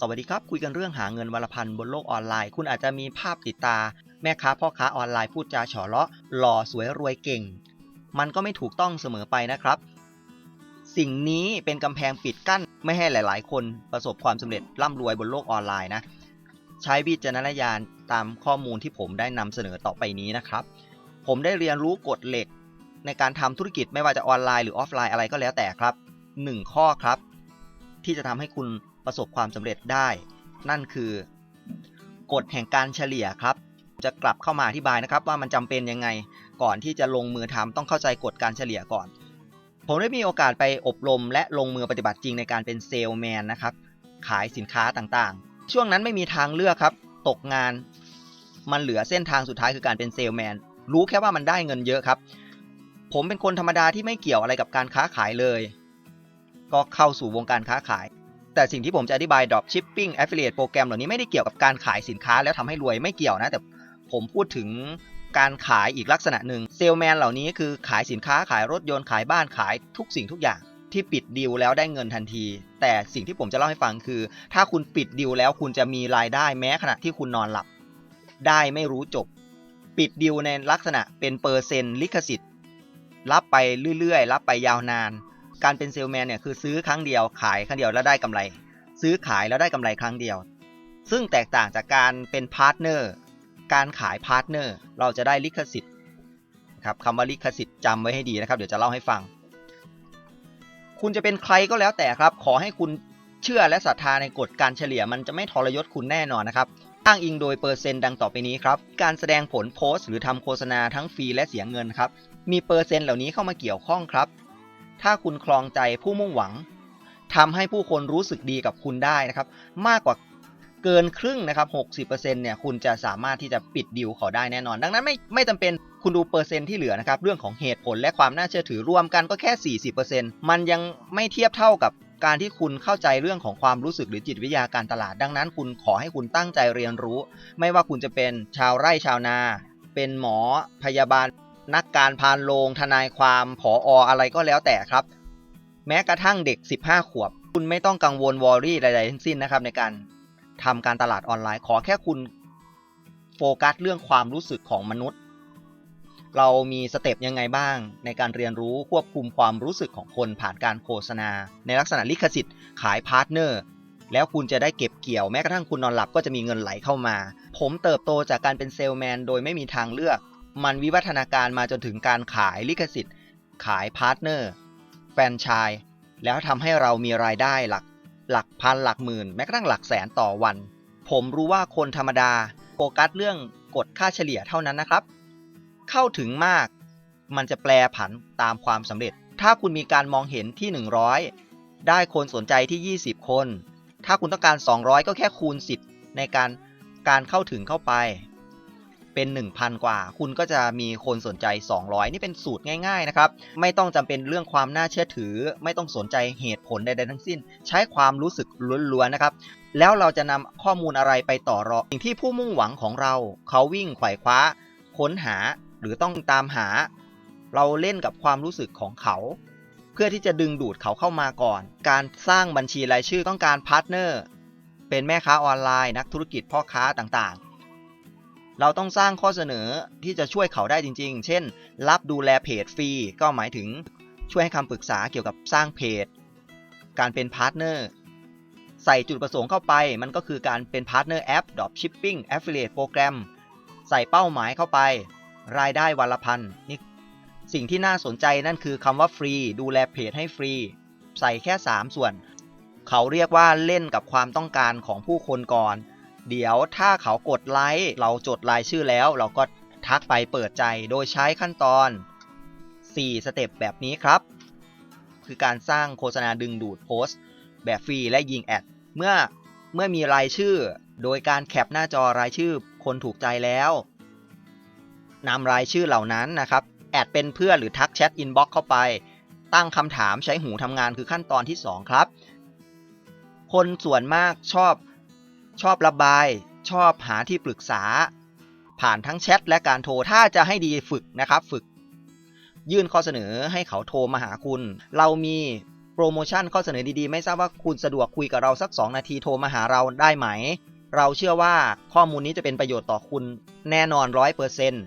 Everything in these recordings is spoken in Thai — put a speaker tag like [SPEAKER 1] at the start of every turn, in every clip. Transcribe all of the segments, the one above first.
[SPEAKER 1] สวัสดีครับ คุยกันเรื่องหาเงินวันละพันบนโลกออนไลน์ คุณอาจจะมีภาพติดตา แม่ค้าพ่อค้าออนไลน์พูดจาเฉาะเลาะหล่อสวยรวยเก่ง มันก็ไม่ถูกต้องเสมอไปนะครับ สิ่งนี้เป็นกำแพงปิดกั้นไม่ให้หลาย ๆ คนประสบความสำเร็จร่ำรวยบนโลกออนไลน์นะ ใช้วิจารณญาณตามข้อมูลที่ผมได้นำเสนอต่อไปนี้นะครับ ผมได้เรียนรู้กฎเหล็ก ในการทำธุรกิจไม่ว่าจะออนไลน์หรือออฟไลน์อะไรก็แล้วแต่ครับ 1 ข้อครับ ที่จะทำให้คุณ ประสบความสำเร็จได้ นั่นคือกฎแห่งการเฉลี่ยครับ จะกลับเข้ามาอธิบายนะครับ ว่ามันจำเป็นยังไงก่อนที่จะลงมือทำต้องเข้าใจกฎการเฉลี่ยก่อน ผมได้มีโอกาสไปอบรม และลงมือปฏิบัติจริงในการเป็นเซลแมนนะครับขายสินค้าต่างๆ ช่วงนั้นไม่มีทางเลือกครับ ตกงานมันเหลือเส้นทางสุดท้ายคือการเป็นเซลแมนรู้แค่ว่ามันได้เงินเยอะครับ ผมเป็นคนธรรมดาที่ไม่เกี่ยวอะไรกับการค้าขายเลย ก็เข้าสู่วงการค้าขาย แต่สิ่งที่ผมจะอธิบาย drop shipping affiliate โปรแกรมเหล่านี้ไม่ได้เกี่ยวกับการขายสินค้าแล้วทำให้รวยไม่เกี่ยวนะ แต่ผมพูดถึงการขายอีกลักษณะหนึ่งเซลแมนเหล่านี้คือขายสินค้าขายรถยนต์ขายบ้านขายทุกสิ่งทุกอย่างที่ปิดดีลแล้วได้เงินทันที แต่สิ่งที่ผมจะเล่าให้ฟังคือ ถ้าคุณปิดดีลแล้วคุณจะมีรายได้แม้ขณะที่คุณนอนหลับ ได้ไม่รู้จบ ปิดดีลในลักษณะเป็นเปอร์เซ็นต์ลิขสิทธิ์ รับไปเรื่อยๆ รับไปยาวนาน การเป็นเซลแมนเนี่ยคือซื้อครั้งเดียวขายครั้งเดียวแล้วได้กำไร ซื้อขายแล้วได้กำไรครั้งเดียว ซึ่งแตกต่างจากการเป็นพาร์ทเนอร์การขายพาร์ทเนอร์เราจะได้ลิขสิทธิ์ครับคำว่าลิขสิทธิ์จำไว้ให้ดีนะครับ เดี๋ยวจะเล่าให้ฟัง คุณจะเป็นใครก็แล้วแต่ครับ ขอให้คุณเชื่อและศรัทธาในกฎการเฉลี่ยมันจะไม่ทรยศคุณแน่นอนนะครับอ้างอิงโดยเปอร์เซ็นต์ดังต่อไปนี้ครับ การแสดงผลโพสต์หรือทำโฆษณาทั้งฟรีและเสียเงินครับ มีเปอร์เซ็นต์เหล่านี้เข้ามาเกี่ยวข้องครับ ถ้าคุณคลองใจผู้มุ่งหวังทำให้ผู้คนรู้สึกดีกับคุณได้นะครับ มากกว่าเกินครึ่งนะครับ60%เนี่ยคุณจะสามารถที่จะปิดดิวเขาได้แน่นอน ดังนั้นไม่ไม่จำเป็นคุณดูเปอร์เซ็นต์ที่เหลือนะครับ เรื่องของเหตุผลและความน่าเชื่อถือรวมกันก็แค่ 40%มันยังไม่เทียบเท่ากับการที่คุณเข้าใจเรื่องของความรู้สึกหรือจิตวิทยาการตลาด ดังนั้นคุณขอให้คุณตั้งใจเรียนรู้ ไม่ว่าคุณจะเป็นชาวไร่ชาวนา เป็นหมอพยาบาล นักการพานโรงทนายความผอออะไรก็แล้วแต่ครับ แม้กระทั่งเด็ก 15 ขวบ คุณไม่ต้องกังวลวอรี่ใดๆทั้งสิ้นนะครับ ในการทำการตลาดออนไลน์ขอแค่คุณโฟกัสเรื่องความรู้สึกของมนุษย์ เรามีสเต็ปยังไงบ้าง ในการเรียนรู้ควบคุมความรู้สึกของคนผ่านการโฆษณา ในลักษณะลิขสิทธิ์ ขายพาร์ทเนอร์แล้วคุณจะได้เก็บเกี่ยวแม้กระทั่งคุณนอนหลับก็จะมีเงินไหลเข้ามา ผมเติบโตจากการเป็นเซลแมนโดยไม่มีทางเลือก มันวิวัฒนาการมาจนถึงการขายลิขสิทธิ์ ขายพาร์ทเนอร์ แฟนชส์แล้วทำให้เรามีรายได้หลัก หลักพันหลักหมื่น แม้กระทั่งหลักแสนต่อวัน ผมรู้ว่าคนธรรมดาโฟกัสเรื่องกฎค่าเฉลี่ยเท่านั้นนะครับ เข้าถึงมากมันจะแปลผันตามความสำเร็จ ถ้าคุณมีการมองเห็นที่ 100 ได้คนสนใจที่ 20 คน ถ้าคุณต้องการ 200 ก็แค่คูณ 10 ในการการเข้าถึงเข้าไป เป็น 1,000 กว่า คุณก็จะมีคนสนใจ 200 นี่เป็นสูตรง่ายๆนะครับ ไม่ต้องจำเป็นเรื่องความน่าเชื่อถือ ไม่ต้องสนใจเหตุผลใดๆทั้งสิ้น ใช้ความรู้สึกล้วนๆนะครับ แล้วเราจะนำข้อมูลอะไรไปต่อรองสิ่งที่ผู้มุ่งหวังของเรา เขาวิ่งไขว่คว้า ค้นหาหรือต้องตามหา เราเล่นกับความรู้สึกของเขา เพื่อที่จะดึงดูดเขาเข้ามาก่อน การสร้างบัญชีรายชื่อต้องการพาร์ทเนอร์เป็นแม่ค้าออนไลน์ นักธุรกิจพ่อค้าต่างๆ เราต้องสร้างข้อเสนอที่จะช่วยเขาได้จริง ๆ เช่น รับดูแลเพจฟรี ก็หมายถึงช่วยให้คำปรึกษาเกี่ยวกับสร้างเพจ การเป็นพาร์ทเนอร์ ใส่จุดประสงค์เข้าไป มันก็คือการเป็นพาร์ทเนอร์แอป Drop Shipping Affiliate Program ใส่เป้าหมายเข้าไป รายได้วันละพันนี่สิ่งที่น่าสนใจนั่นคือคำว่าฟรี ดูแลเพจให้ฟรี ใส่แค่ 3 ส่วน เขาเรียกว่าเล่นกับความต้องการของผู้คนก่อน เดี๋ยวถ้าเขากดไลค์เราจดรายชื่อแล้ว เราก็ทักไปเปิดใจโดยใช้ขั้นตอน 4 สเต็ปแบบนี้ครับ คือการสร้างโฆษณาดึงดูดโพสต์ แบบฟรีและยิงแอด เมื่อเมื่อมีรายชื่อ โดยการแคปหน้าจอรายชื่อคนถูกใจแล้วนำรายชื่อเหล่านั้นนะครับ แอดเป็นเพื่อนหรือทักแชทอินบ็อกเข้าไป ตั้งคำถามใช้หูทำงานคือขั้นตอนที่ 2 ครับ คนส่วนมากชอบ ชอบระบาย ชอบหาที่ปรึกษา ผ่านทั้งแชทและการโทร ถ้าจะให้ดีฝึกนะครับฝึก ยื่นข้อเสนอให้เขาโทรมาหาคุณ เรามีโปรโมชั่นข้อเสนอดีๆ ไม่ทราบว่าคุณสะดวกคุยกับเราสัก 2 นาทีโทรมาหาเราได้ไหม เราเชื่อว่าข้อมูลนี้จะเป็นประโยชน์ต่อคุณแน่นอนร้อยเปอร์เซ็นต์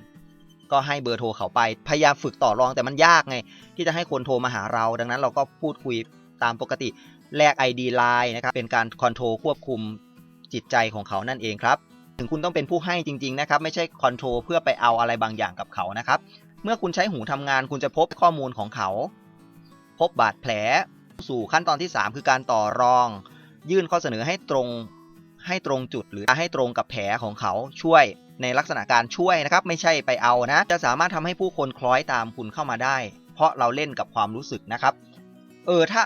[SPEAKER 1] ก็ให้เบอร์โทรเขาไป พยายามฝึกต่อรองแต่มันยากไง ที่จะให้คนโทรมาหาเรา ดังนั้นเราก็พูดคุยตามปกติแลก ID Line นะครับเป็นการคอนโทรลควบคุม จิตใจของเขานั่นเองครับ ถึงคุณต้องเป็นผู้ให้จริง ๆ นะครับ ไม่ใช่คอนโทรลเพื่อไปเอาอะไรบางอย่างกับเขานะครับ เมื่อคุณใช้หูทำงานคุณจะพบข้อมูลของเขา พบบาดแผล สู่ขั้นตอนที่ 3 คือการต่อรอง ยื่นข้อเสนอให้ตรงให้ตรงจุดหรือให้ตรงกับแผลของเขาช่วยในลักษณะการช่วยนะครับ ไม่ใช่ไปเอานะ จะสามารถทำให้ผู้คนคล้อยตามคุณเข้ามาได้ เพราะเราเล่นกับความรู้สึกนะครับ เออถ้า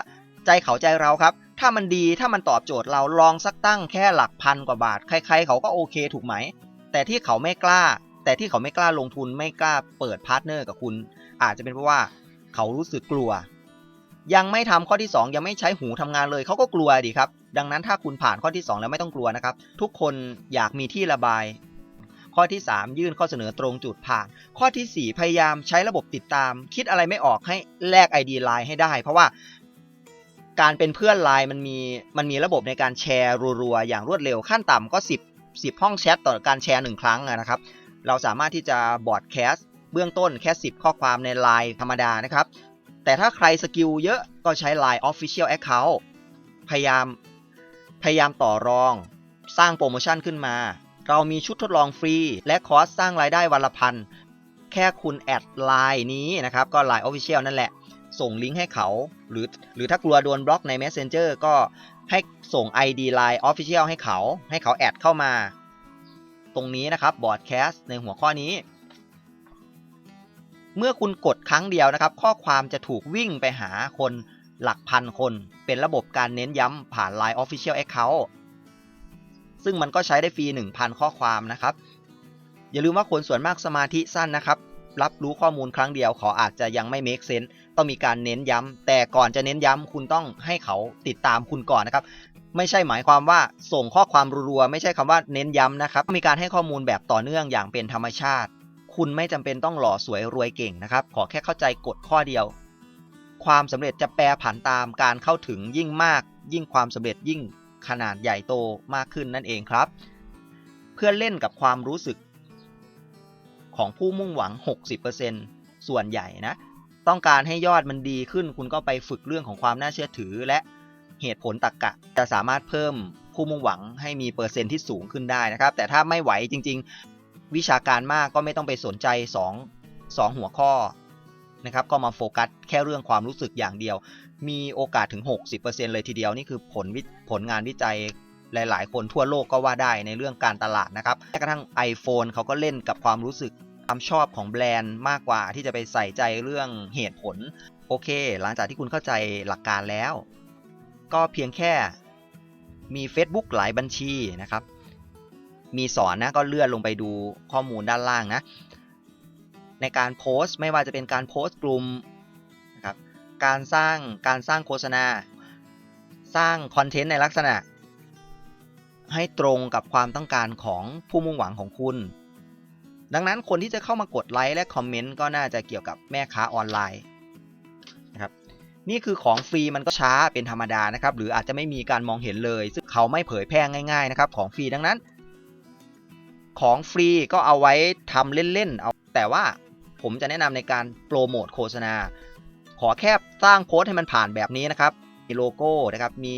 [SPEAKER 1] ใจเขาใจเราครับ ถ้ามันดีถ้ามันตอบโจทย์เราลองสักตั้งแค่หลักพันกว่าบาท ใครๆเขาก็โอเคถูกไหม แต่ที่เขาไม่กล้า แต่ที่เขาไม่กล้าลงทุนไม่กล้าเปิดพาร์ทเนอร์กับคุณ อาจจะเป็นเพราะว่าเขารู้สึกกลัว ยังไม่ทำข้อที่ 2 ยังไม่ใช้หูทำงานเลยเขาก็กลัวดีครับ ดังนั้นถ้าคุณผ่านข้อที่ 2 แล้วไม่ต้องกลัวนะครับ ทุกคนอยากมีที่ระบาย ข้อที่ 3 ยื่นข้อเสนอตรงจุดผ่าน ข้อทีสี่4 พยายามใช้ระบบติดตาม คิดอะไรไม่ออกให้แลก ID Line ให้ได้ เพราะว่า การเป็นเพื่อนไลน์มันมีมันมีระบบในการแชร์รัวๆอย่างรวดเร็วขั้นต่ำก็ 10 10 ห้องแชทต่อการแชร์ 1 ครั้งนะครับ เราสามารถที่จะบอร์ดแคสต์เบื้องต้นแค่ 10 ข้อความในไลน์ธรรมดานะครับ แต่ถ้าใครสกิลเยอะก็ใช้ Line Official Account พยายามพยายามต่อรองสร้างโปรโมชั่นขึ้นมา เรามีชุดทดลองฟรี และคอร์สสร้างรายได้วันละพัน แค่คุณแอดไลน์นี้นะครับ ก็ Line Official นั่นแหละ ส่งลิงก์ให้เขา หรือหรือถ้ากลัวโดนบล็อกใน Messenger ก็ให้ส่ง ID Line Official ให้เขา ให้เขาแอดเข้ามา ตรงนี้นะครับบอร์ดแคสในหัวข้อนี้ เมื่อคุณกดครั้งเดียวนะครับ ข้อความจะถูกวิ่งไปหาคนหลักพันคน เป็นระบบการเน้นย้ำผ่าน Line Official Account ซึ่งมันก็ใช้ได้ฟรี 1,000 ข้อความนะครับ อย่าลืมว่าคนส่วนมากสมาธิสั้นนะครับ รับรู้ข้อมูลครั้งเดียวขออาจจะยังไม่ make sense ต้องมีการเน้นย้ำ แต่ก่อนจะเน้นย้ำคุณต้องให้เขาติดตามคุณก่อนนะครับ ไม่ใช่หมายความว่าส่งข้อความรัวๆ ไม่ใช่คำว่าเน้นย้ำนะครับ มีการให้ข้อมูลแบบต่อเนื่องอย่างเป็นธรรมชาติ คุณไม่จำเป็นต้องหล่อสวยรวยเก่งนะครับ ขอแค่เข้าใจกฎข้อเดียว ความสำเร็จจะแปรผันตามการเข้าถึงยิ่งมาก ยิ่งความสำเร็จยิ่งขนาดใหญ่โตมากขึ้นนั่นเองครับ เพื่อเล่นกับความรู้สึก ของผู้มุ่งหวัง 60%ส่วนใหญ่นะ ต้องการให้ยอดมันดีขึ้น คุณก็ไปฝึกเรื่องของความน่าเชื่อถือและเหตุผลตรกกะ จะสามารถเพิ่มผู้มุ่งหวังให้มีเปอร์เซ็นต์ที่สูงขึ้นได้นะครับ แต่ถ้าไม่ไหวจริง ๆ วิชาการมากก็ไม่ต้องไปสนใจ 2 2 หัวข้อนะครับ ก็มาโฟกัสแค่เรื่องความรู้สึกอย่างเดียว มีโอกาสถึง 60%เลยทีเดียว นี่คือผลวิผลงานวิจัย หลาย ๆ คนทั่วโลกก็ว่าได้ในเรื่องการตลาดนะครับแม้กระทั่ง iPhone เขาก็เล่นกับความรู้สึกความชอบของแบรนด์มากกว่าที่จะไปใส่ใจเรื่องเหตุผล โอเค หลังจากที่คุณเข้าใจหลักการแล้ว ก็เพียงแค่มี Facebook หลายบัญชีนะครับ มีสอนนะก็เลื่อนลงไปดูข้อมูลด้านล่างนะ ในการโพสต์ไม่ว่าจะเป็นการโพสต์กลุ่มนะครับ การสร้างการสร้างโฆษณา สร้างคอนเทนต์ในลักษณะ ให้ตรงกับความต้องการของผู้มุ่งหวังของคุณ ดังนั้นคนที่จะเข้ามากดไลค์และคอมเมนต์ก็น่าจะเกี่ยวกับแม่ค้าออนไลน์นะครับนี่คือของฟรีมันก็ช้าเป็นธรรมดานะครับ หรืออาจจะไม่มีการมองเห็นเลย ซึ่งเขาไม่เผยแพร่ง่าย ๆ นะครับ ของฟรีดังนั้น ของฟรีก็เอาไว้ทำเล่นๆเอาแต่ว่าผมจะแนะนำในการโปรโมทโฆษณา ขอแค่สร้างโพสต์ให้มันผ่านแบบนี้นะครับ มีโลโก้นะครับ มี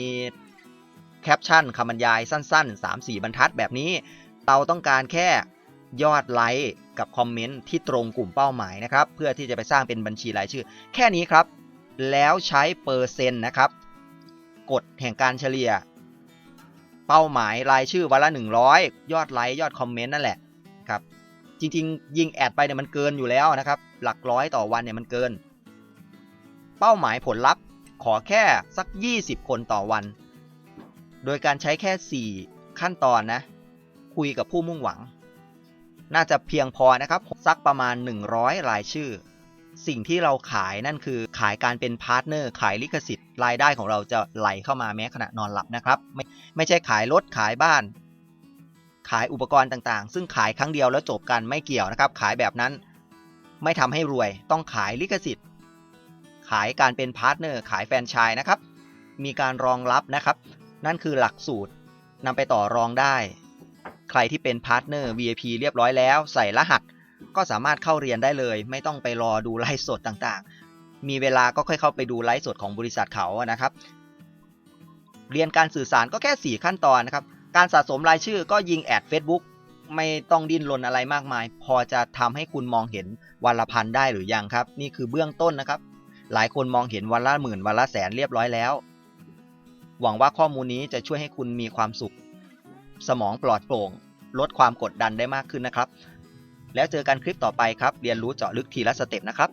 [SPEAKER 1] แคปชั่นคำบรรยายสั้น ๆ 3-4 บรรทัดแบบนี้ เราต้องการแค่ยอดไลค์กับคอมเมนต์ที่ตรงกลุ่มเป้าหมายนะครับ เพื่อที่จะไปสร้างเป็นบัญชีรายชื่อ แค่นี้ครับ แล้วใช้เปอร์เซ็นต์นะครับ กฎแห่งการเฉลี่ย เป้าหมายรายชื่อวันละ 100 ยอดไลค์ยอดคอมเมนต์นั่นแหละครับ จริง ๆ ยิงแอดไปเนี่ยมันเกินอยู่แล้วนะครับ หลักร้อยต่อวันเนี่ยมันเกิน เป้าหมายผลลัพธ์ขอแค่สัก 20 คนต่อวัน โดยการใช้แค่ 4 ขั้นตอนนะ คุยกับผู้มุ่งหวัง น่าจะเพียงพอนะครับ สักประมาณ 100 รายชื่อ สิ่งที่เราขายนั่นคือขายการเป็นพาร์ทเนอร์ ขายลิขสิทธิ์รายได้ของเราจะไหลเข้ามาแม้ขณะนอนหลับนะครับ ไม่ไม่ใช่ขายรถขายบ้าน ขายอุปกรณ์ต่างๆ ซึ่งขายครั้งเดียวแล้วจบกันไม่เกี่ยวนะครับ ขายแบบนั้น ไม่ทำให้รวย ต้องขายลิขสิทธิ์ ขายการเป็นพาร์ทเนอร์ ขายแฟรนไชส์นะครับ มีการรองรับนะครับ นั่นคือหลักสูตรนำไปต่อรองได้ ใครที่เป็นพาร์ทเนอร์ VIP เรียบร้อยแล้ว ใส่รหัสก็สามารถเข้าเรียนได้เลย ไม่ต้องไปรอดูไลฟ์สดต่างๆ มีเวลาก็ค่อยเข้าไปดูไลฟ์สดของบริษัทเขานะครับ เรียนการสื่อสารก็แค่ 4 ขั้นตอนนะครับ การสะสมรายชื่อก็ยิงแอด Facebook ไม่ต้องดิ้นรนอะไรมากมาย พอจะทำให้คุณมองเห็นวันละพันได้หรือยังครับ นี่คือเบื้องต้นนะครับ หลายคนมองเห็นวันละหมื่นวันละแสนเรียบร้อยแล้ว หวังว่าข้อมูลนี้จะช่วยให้คุณมีความสุข สมองปลอดโปร่ง ลดความกดดันได้มากขึ้นนะครับ แล้วเจอกันคลิปต่อไปครับ เรียนรู้เจาะลึกทีละสเต็ปนะครับ